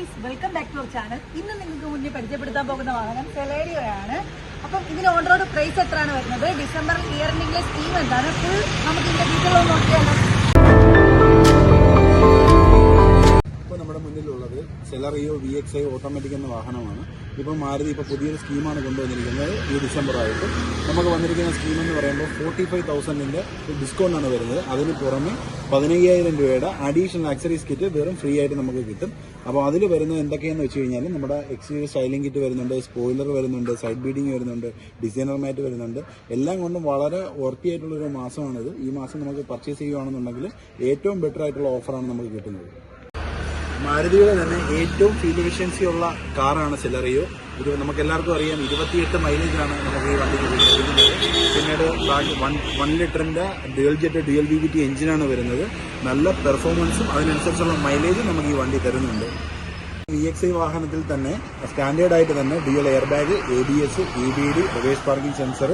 Guys welcome back to our channel ഇന്ന് നിങ്ങൾക്ക് മുന്നിൽ പരിചയപ്പെടുത്താൻ പോകുന്ന വാഹനം സെലേരിയോയാണ് അപ്പം ഇതിന് ഓൺ റോഡ് പ്രൈസ് എത്രയാണ് വരുന്നത്? ഡിസംബർ ഇയർ സ്കീം എന്താണ്? ഫുൾ നമുക്ക് ഇതിന്റെ ഡീറ്റെയിൽ നോക്കിയാലോ. ഇപ്പോൾ നമ്മുടെ Celerio V X I automatic എന്ന വാഹനമാണ്. ഇപ്പോൾ മാരുതി ഇപ്പോൾ പുതിയൊരു സ്കീമാണ് കൊണ്ടുവന്നിരിക്കുന്നത് ഈ ഡിസംബർ ആയിട്ട് നമുക്ക് വന്നിരിക്കുന്ന സ്കീം എന്ന് പറയുമ്പോൾ ഫോർട്ടി ഫൈവ് തൗസൻഡിന്റെ ഡിസ്കൗണ്ടാണ് വരുന്നത്. അതിന് പുറമെ പതിനയ്യായിരം രൂപയുടെ അഡീഷണൽ ആക്സറീസ് കിറ്റ് വെറും ഫ്രീ ആയിട്ട് നമുക്ക് കിട്ടും. അപ്പോൾ അതിൽ വരുന്നത് എന്തൊക്കെയാണെന്ന് വെച്ച് കഴിഞ്ഞാൽ നമ്മുടെ എക്സ്റ്റീരിയർ സ്റ്റൈലിംഗ് കിറ്റ് വരുന്നുണ്ട് സ്പോയിലർ വരുന്നുണ്ട് സൈഡ് ബീഡിങ് വരുന്നുണ്ട് ഡിസൈനർ മാറ്റ് വരുന്നുണ്ട്. എല്ലാം കൊണ്ടും വളരെ വർത്തിയായിട്ടുള്ളൊരു മാസമാണിത്. ഈ മാസം നമുക്ക് പർച്ചേസ് ചെയ്യുകയാണെന്നുണ്ടെങ്കിൽ ഏറ്റവും ബെറ്റർ ആയിട്ടുള്ള ഓഫറാണ് നമുക്ക് കിട്ടുന്നത്. മാരുതിയുടെ തന്നെ ഏറ്റവും ഫ്യൂൽ എഫിഷ്യൻസി ഉള്ള കാറാണ് സെലറിയോ ഇത് നമുക്ക് എല്ലാവർക്കും അറിയാം ഇരുപത്തിയെട്ട് മൈലേജാണ് നമുക്ക് ഈ വണ്ടിക്ക് ലഭിക്കുന്നത് പിന്നീട് വൺ വൺ ലിറ്ററിന്റെ dual jet dual V V T എഞ്ചിനാണ് വരുന്നത്. നല്ല പെർഫോമൻസും അതിനനുസരിച്ചുള്ള മൈലേജും നമുക്ക് ഈ വണ്ടി തരുന്നുണ്ട്. വി എക്സ് ഐ വാഹനത്തിൽ തന്നെ സ്റ്റാൻഡേർഡ് ആയിട്ട് തന്നെ dual airbag A B S E B D reverse parking sensor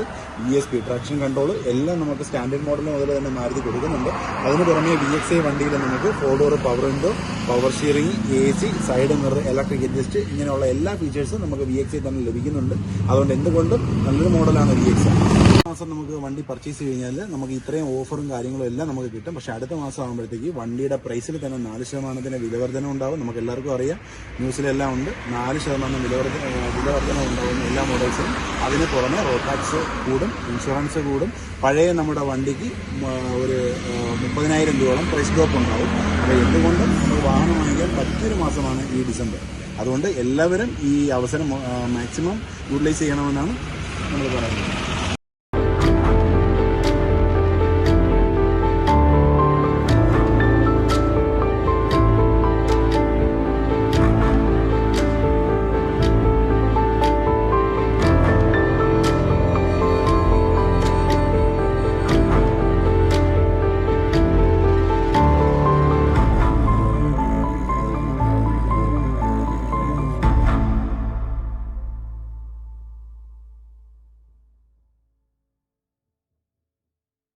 E S P traction control എല്ലാം നമുക്ക് സ്റ്റാൻഡേർഡ് മോഡൽ മുതൽ തന്നെ മാരുതി കൊടുക്കുന്നുണ്ട്. അതിന് പുറമെ വി എക്സ് ഐ വണ്ടിയിൽ നമുക്ക് four door power window power steering A C side mirror electric adjust ഇങ്ങനെയുള്ള എല്ലാ ഫീച്ചേഴ്സും നമുക്ക് വി എക്സ് ഐ തന്നെ ലഭിക്കുന്നുണ്ട്. അതുകൊണ്ട് എന്തുകൊണ്ടും നല്ലൊരു മോഡലാണ് വി എക്സ് ഐ മാസം നമുക്ക് വണ്ടി പർച്ചേസ് കഴിഞ്ഞാൽ നമുക്ക് ഇത്രയും ഓഫറും കാര്യങ്ങളും എല്ലാം നമുക്ക് കിട്ടും. പക്ഷെ അടുത്ത മാസം ആകുമ്പോഴത്തേക്ക് വണ്ടിയുടെ പ്രൈസിൽ തന്നെ നാല് ശതമാനത്തിന് വിലവർധന ഉണ്ടാവും. നമുക്ക് എല്ലാവർക്കും അറിയാം. ന്യൂസിലെല്ലാം ഉണ്ട്. നാല് ശതമാനം വിലവർധന വിലവർധന ഉണ്ടാകുന്ന എല്ലാ മോഡൽസിനും അതിന് പുറമെ റോഡ് ടാക്സ് കൂടും ഇൻഷുറൻസ് കൂടും. പഴയ നമ്മുടെ വണ്ടിക്ക് ഒരു മുപ്പതിനായിരം രൂപയോളം പ്രൈസ് ഡ്രോപ്പ് ഉണ്ടാവും. അപ്പോൾ എന്തുകൊണ്ടും നമ്മൾ വാഹനം വാങ്ങിക്കാൻ പറ്റിയൊരു മാസമാണ് ഈ ഡിസംബർ. അതുകൊണ്ട് എല്ലാവരും ഈ അവസരം മാക്സിമം യൂട്ടിലൈസ് ചെയ്യണമെന്നാണ് നമ്മൾ പറയുന്നത്.